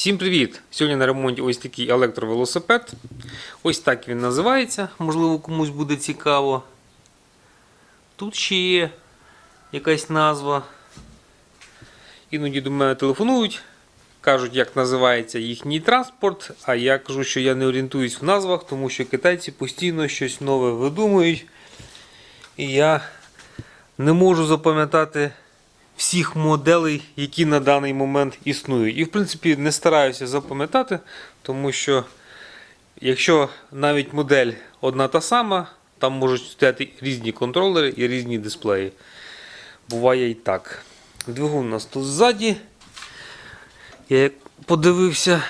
Всім привіт! Сьогодні на ремонті ось такий електровелосипед. Ось так він називається, можливо, комусь буде цікаво. Тут ще є якась назва. Іноді до мене телефонують, кажуть, як називається їхній транспорт, а я кажу, що я не орієнтуюсь в назвах, тому що китайці постійно щось нове видумують. І я не можу запам'ятати всіх моделей, які на даний момент існують. І, в принципі, не стараюся запам'ятати, тому що якщо навіть модель одна та сама, там можуть стояти різні контролери і різні дисплеї. Буває і так. Двигун у нас тут ззаді. Я подивився,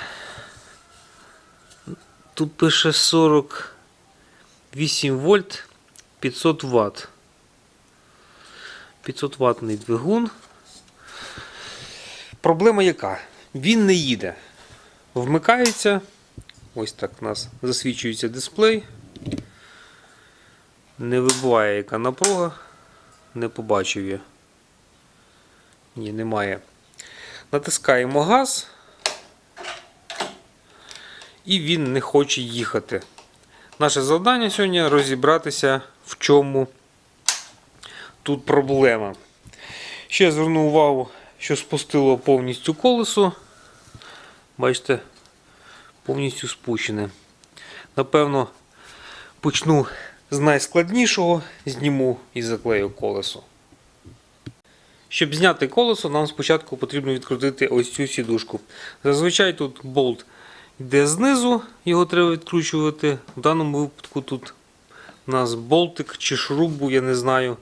тут пише 48 вольт 500 Вт. 500 ватний двигун. Проблема яка? Він не їде. Вмикається. Ось так у нас засвічується дисплей. Не вибуває яка напруга. Не побачив я. Ні, немає. Натискаємо газ. І він не хоче їхати. Наше завдання сьогодні розібратися, в чому тут проблема. Ще я звернув увагу, що спустило повністю колесо. Бачите, повністю спущене. Напевно, почну з найскладнішого, зніму і заклею колесо. Щоб зняти колесо, нам спочатку потрібно відкрутити ось цю сідушку. Зазвичай тут болт йде знизу, його треба відкручувати. В даному випадку тут у нас болтик чи шрубу, я не знаю,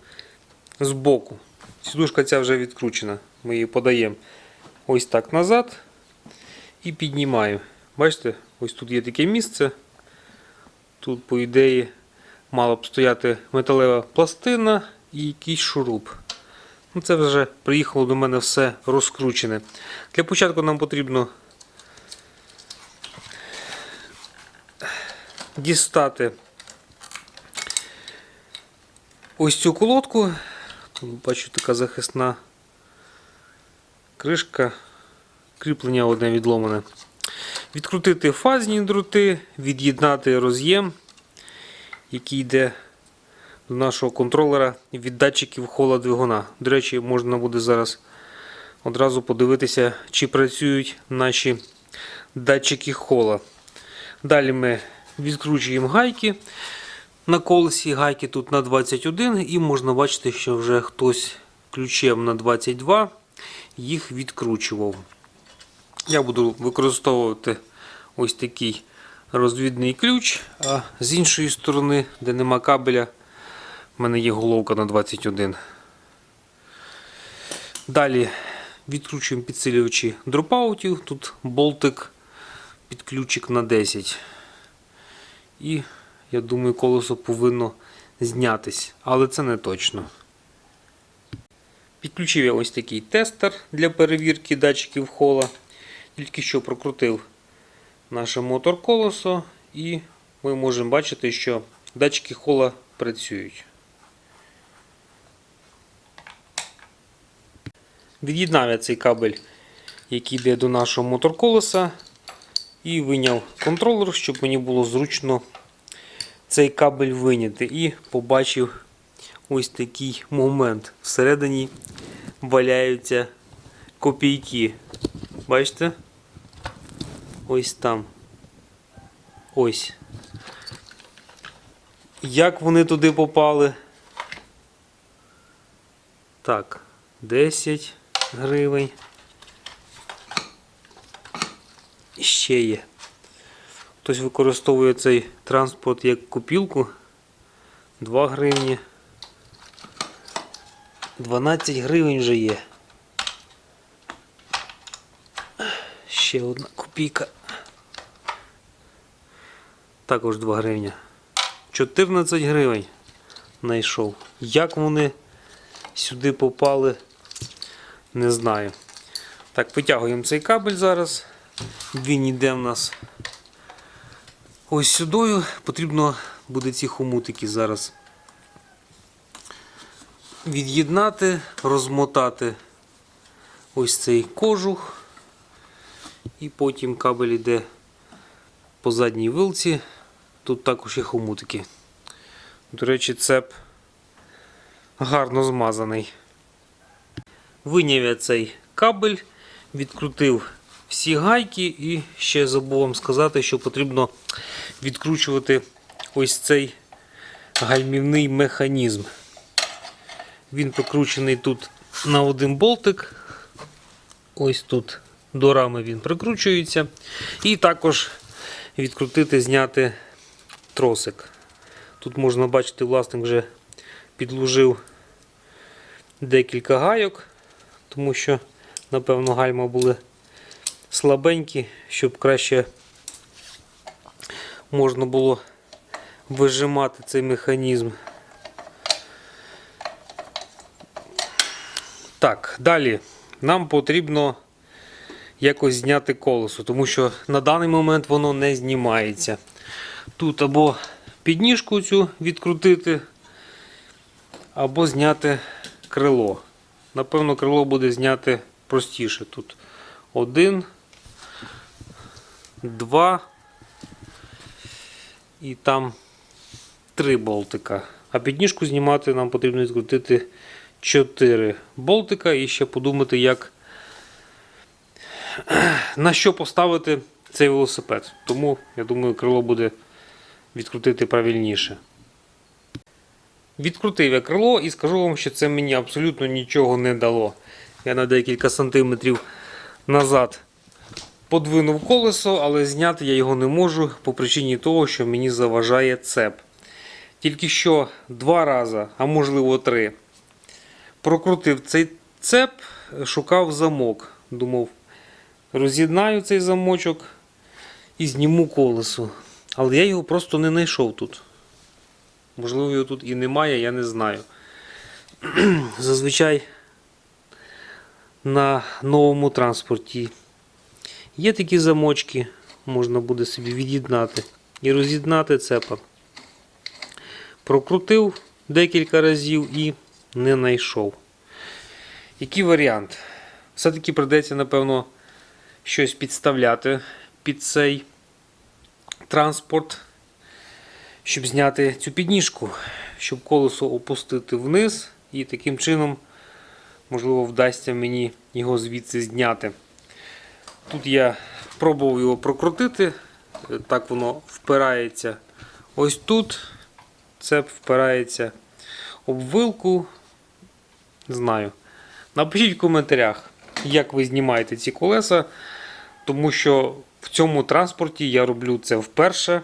збоку. Сідушка ця вже відкручена. Ми її подаємо ось так назад і піднімаємо. Бачите, ось тут є таке місце. Тут, по ідеї, мала б стояти металева пластина і якийсь шуруп. Ну, Це вже приїхало до мене все розкручене. Для початку нам потрібно дістати ось цю колодку. Бачу така захисна кришка, кріплення одне відломане. Відкрутити фазні дроти, від'єднати роз'єм, який йде до нашого контролера від датчиків хола двигуна. До речі, можна буде зараз одразу подивитися, чи працюють наші датчики хола. Далі ми відкручуємо гайки. На колесі гайки тут на 21 і можна бачити, що вже хтось ключем на 22 їх відкручував. Я буду використовувати ось такий розвідний ключ, а з іншої сторони, де нема кабеля, в мене є головка на 21. Далі відкручуємо підсилювачі дропаутів. Тут болтик під ключик на 10. І я думаю, колесо повинно знятись, але це не точно. Підключив я ось такий тестер для перевірки датчиків хола. Тільки що прокрутив наше мотор колесо і ми можемо бачити, що датчики хола працюють. Від'єднав я цей кабель, який йде до нашого мотор колеса, і виняв контролер, щоб мені було зручно цей кабель виняти. І побачив ось такий момент. Всередині валяються копійки. Бачите? Ось там. Ось. Як вони туди попали? Так, 10 гривень. Ще є. Хтось використовує цей транспорт як купілку. 2 гривні. 12 гривень вже є. Ще одна копійка. Також 2 гривня. 14 гривень знайшов. Як вони сюди попали, не знаю. Так, витягуємо цей кабель зараз. Він йде в нас ось сюди. Потрібно буде ці хомутики зараз від'єднати, розмотати ось цей кожух І потім кабель йде по задній вилці. Тут також є хомутики. До речі, цеп гарно змазаний. Виняв я цей кабель, відкрутив всі гайки і ще забув вам сказати, що потрібно відкручувати ось цей гальмівний механізм. Він прикручений тут на один болтик. Ось тут до рами він прикручується. І також відкрутити, зняти тросик. Тут можна бачити, власник вже підложив декілька гайок, тому що, напевно, гальма були слабенькі, щоб краще можна було вижимати цей механізм. Так, далі нам потрібно якось зняти колесо, тому що на даний момент воно не знімається. Тут або підніжку цю відкрутити, або зняти крило. Напевно, крило буде зняти простіше. Тут один, два і там три болтика. А підніжку знімати нам потрібно відкрутити 4 болтика і ще подумати, як на що поставити цей велосипед. Тому, я думаю, крило буде відкрутити правильніше. Відкрутив я крило і скажу вам, що це мені абсолютно нічого не дало. Я на декілька сантиметрів назад подвинув колесо, але зняти я його не можу по причині того, що мені заважає цеп. Тільки що два рази, а можливо три, прокрутив цей цеп, шукав замок. Думав, роз'єднаю цей замочок і зніму колесо. Але я його просто не знайшов тут. Можливо, його тут і немає, я не знаю. Зазвичай на новому транспорті є такі замочки, можна буде собі від'єднати і роз'єднати цепа. Прокрутив декілька разів і не знайшов. Який варіант? Все-таки придеться, напевно, щось підставляти під цей транспорт, щоб зняти цю підніжку, щоб колесо опустити вниз, і таким чином, можливо, вдасться мені його звідси зняти. Тут я пробував його прокрутити, так воно впирається ось тут. Цеп впирається об вилку. Знаю. Напишіть в коментарях, як ви знімаєте ці колеса, тому що в цьому транспорті я роблю це вперше.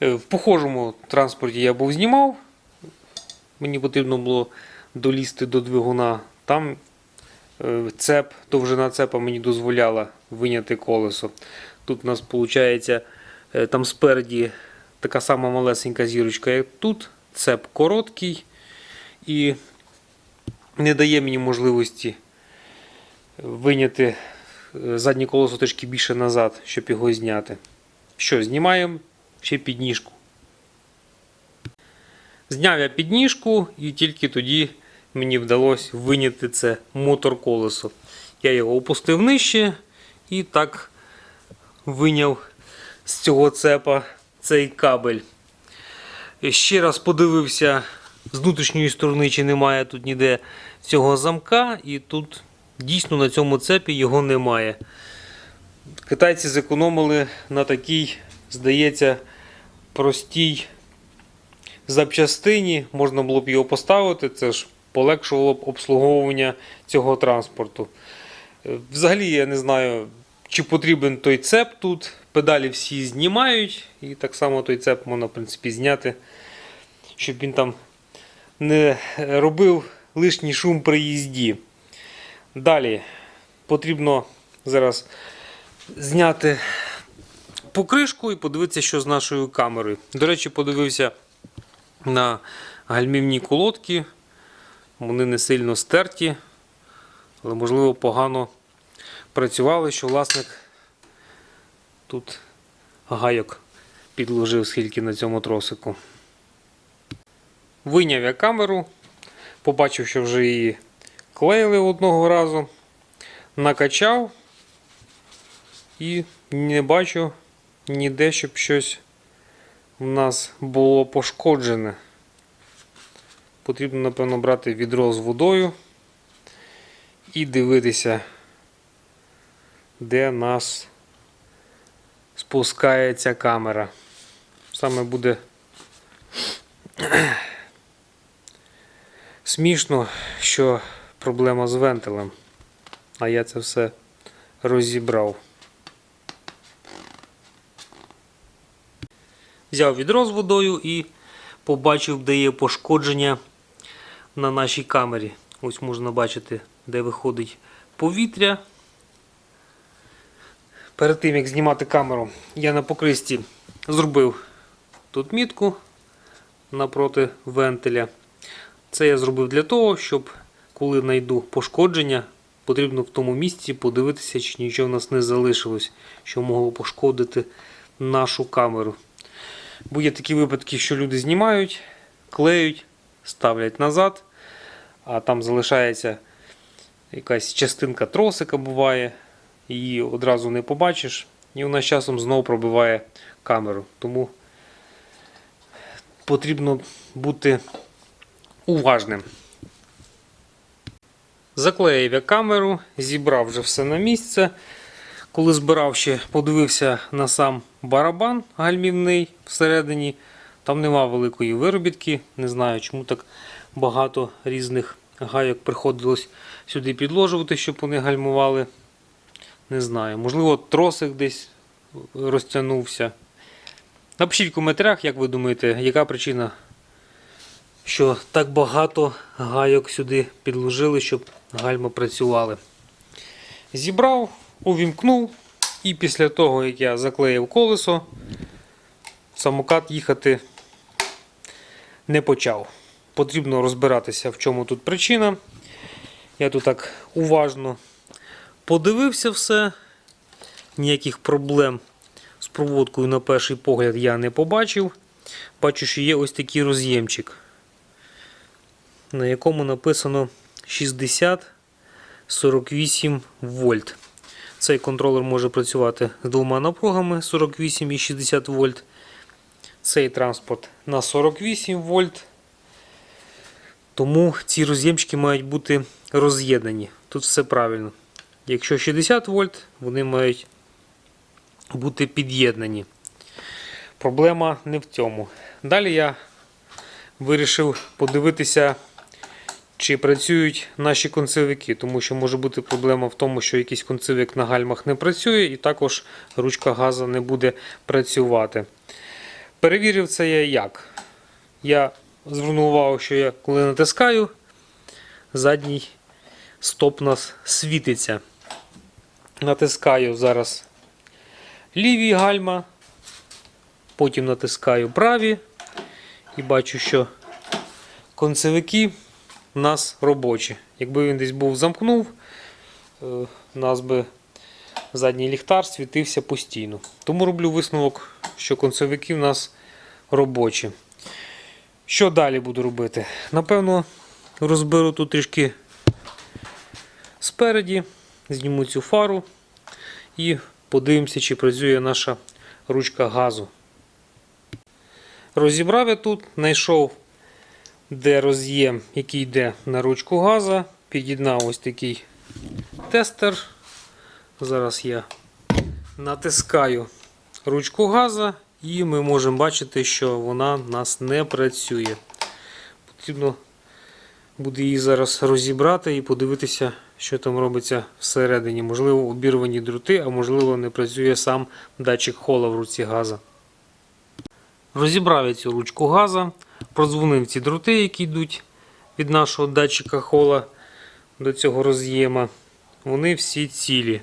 Е, В похожому транспорті я був знімав. Мені потрібно було долізти до двигуна. Там цеп, довжина цепа мені дозволяла виняти колесо. Тут у нас виходить там спереді така сама малесенька зірочка, як тут. Цеп короткий і не дає мені можливості виняти е, заднє колесо трішки більше назад, щоб його зняти. Що, знімаємо ще підніжку. Зняв я підніжку і тільки тоді мені вдалося виняти це мотор колесо. Я його опустив нижче і так виняв з цього цепа цей кабель. Ще раз подивився з внутрішньої сторони, чи немає тут ніде цього замка, і тут дійсно на цьому цепі його немає. Китайці зекономили на такій, здається, простій запчастині. Можна було б його поставити, це ж полегшувало б обслуговування цього транспорту. Е, Взагалі, я не знаю, чи потрібен той цеп тут. Педалі всі знімають, і так само той цеп можна, в принципі, зняти, щоб він там не робив лишній шум при їзді. Далі потрібно зараз зняти покришку і подивитися, що з нашою камерою. До речі, подивився на гальмівні колодки. Вони не сильно стерті, але, можливо, погано працювали, що власник тут гайок підложив скільки на цьому тросику. Вийняв я камеру, побачив, що вже її клеїли одного разу, накачав і не бачу ніде, щоб щось в нас було пошкоджене. Потрібно, напевно, брати відро з водою і дивитися, де нас спускається камера. Саме буде смішно, що проблема з вентилем. А я це все розібрав. Взяв відро з водою і побачив, де є пошкодження на нашій камері. Ось можна бачити, де виходить повітря. Перед тим як знімати камеру, я на покристі зробив тут мітку напроти вентиля. Це я зробив для того, щоб коли знайду пошкодження, потрібно в тому місці подивитися, чи нічого в нас не залишилось, що могло пошкодити нашу камеру. Бо є такі випадки, що люди знімають, клеють, ставлять назад, а там залишається якась частинка тросика буває, її одразу не побачиш, і вона з часом знову пробиває камеру. Тому потрібно бути уважним. Заклеїв я камеру, зібрав вже все на місце. Коли збирав ще, подивився на сам барабан гальмівний всередині. Там нема великої виробітки. Не знаю, чому так багато різних гайок приходилось сюди підложувати, щоб вони гальмували. Не знаю. Можливо, тросик десь розтягнувся. Напишіть в коментарях, як ви думаєте, яка причина, що так багато гайок сюди підложили, щоб гальма працювали. Зібрав, увімкнув, і після того, як я заклеїв колесо, самокат їхати не почав. Потрібно розбиратися, в чому тут причина. Я тут так уважно подивився все, ніяких проблем з проводкою на перший погляд я не побачив. Бачу, що є ось такий роз'ємчик, на якому написано 60-48 вольт. Цей контролер може працювати з двома напругами 48 і 60 вольт. Цей транспорт на 48 вольт. Тому ці роз'ємчики мають бути роз'єднані. Тут все правильно. Якщо 60 вольт, вони мають бути під'єднані. Проблема не в цьому. Далі я вирішив подивитися, чи працюють наші концевики, тому що може бути проблема в тому, що якийсь концевик на гальмах не працює, і також ручка газу не буде працювати. Перевірив це я як. Я звернув увагу, що я коли натискаю, задній стоп у нас світиться. Натискаю зараз ліві гальма, потім натискаю праві і бачу, що концевики у нас робочі. Якби він десь був замкнув, е, нас би задній ліхтар світився постійно. Тому роблю висновок, що концевики в нас робочі. Що далі буду робити? Напевно, розберу тут трішки спереді, зніму цю фару і подивимося, чи працює наша ручка газу. Розібрав я тут, знайшов, де роз'єм, який йде на ручку газа. Під'єднав ось такий тестер. Зараз я натискаю ручку газа і ми можемо бачити, що вона в нас не працює. Потрібно буде її зараз розібрати і подивитися, що там робиться всередині. Можливо, обірвані дроти, а можливо, не працює сам датчик хола в руці газа. Розібрав я цю ручку газа, продзвонив ці дроти, які йдуть від нашого датчика хола до цього роз'єма. Вони всі цілі.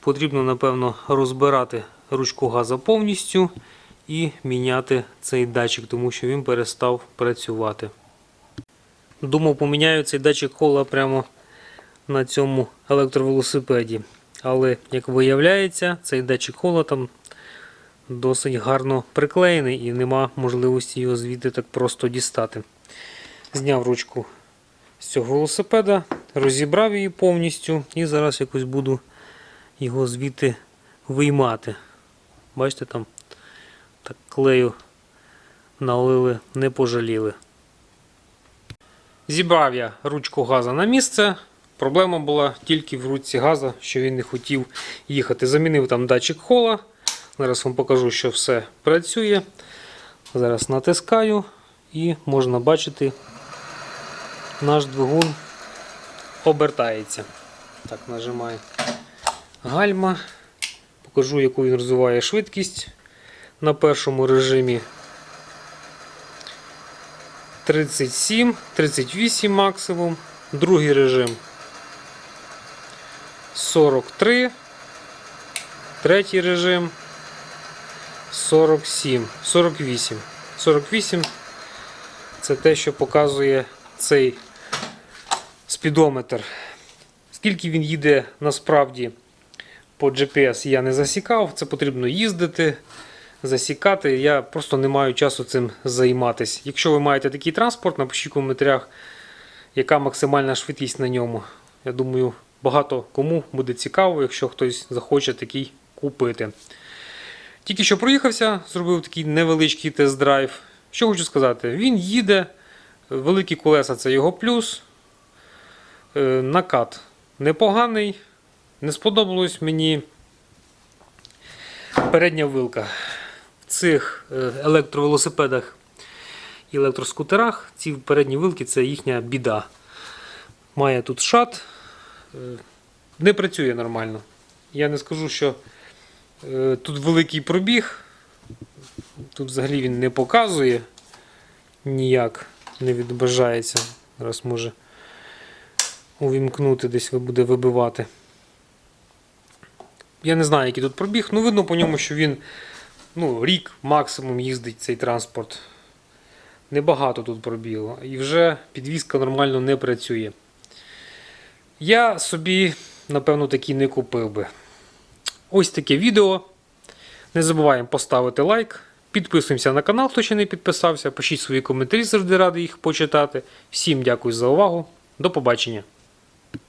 Потрібно, напевно, розбирати ручку газа повністю і міняти цей датчик, тому що він перестав працювати. Думав, поміняю цей датчик хола прямо на цьому електровелосипеді. Але, як виявляється, цей датчик хола там досить гарно приклеєний і нема можливості його звідти так просто дістати. Зняв ручку з цього велосипеда, розібрав її повністю і зараз якось буду його звідти виймати. Бачите, там так клею налили, не пожаліли. Зібрав я ручку газа на місце. Проблема була тільки в ручці газа, що він не хотів їхати. Замінив там датчик хола. Зараз вам покажу, що все працює. Зараз натискаю і можна бачити, наш двигун обертається. Так, нажимаю гальма. Покажу, яку він розвиває швидкість на першому режимі. 37, 38 максимум. Другий режим 43. Третій режим 47, 48. 48 це те, що показує цей спідометр. Скільки він їде насправді по GPS я не засікав, це потрібно їздити, засікати. Я просто не маю часу цим займатися. Якщо ви маєте такий транспорт, напишіть в коментарях, яка максимальна швидкість на ньому. Я думаю, багато кому буде цікаво, якщо хтось захоче такий купити. Тільки що проїхався, зробив такий невеличкий тест-драйв. Що хочу сказати, він їде, великі колеса це його плюс. Е, Накат непоганий. Не сподобалось мені передня вилка. В цих е, електровелосипедах і електроскутерах ці передні вилки це їхня біда. Має тут шат, е, не працює нормально. Я не скажу, що тут великий пробіг. Тут взагалі він не показує ніяк, не відображається. Зараз може увімкнути, десь буде вибивати. Я не знаю, який тут пробіг. Ну, видно по ньому, що він ну, рік максимум їздить цей транспорт. Небагато тут пробігло. І вже підвізка нормально не працює. Я собі, напевно, такий не купив би. Ось таке відео. Не забуваємо поставити лайк. Підписуємося на канал, хто ще не підписався. Пишіть свої коментарі, завжди радий їх почитати. Всім дякую за увагу. До побачення.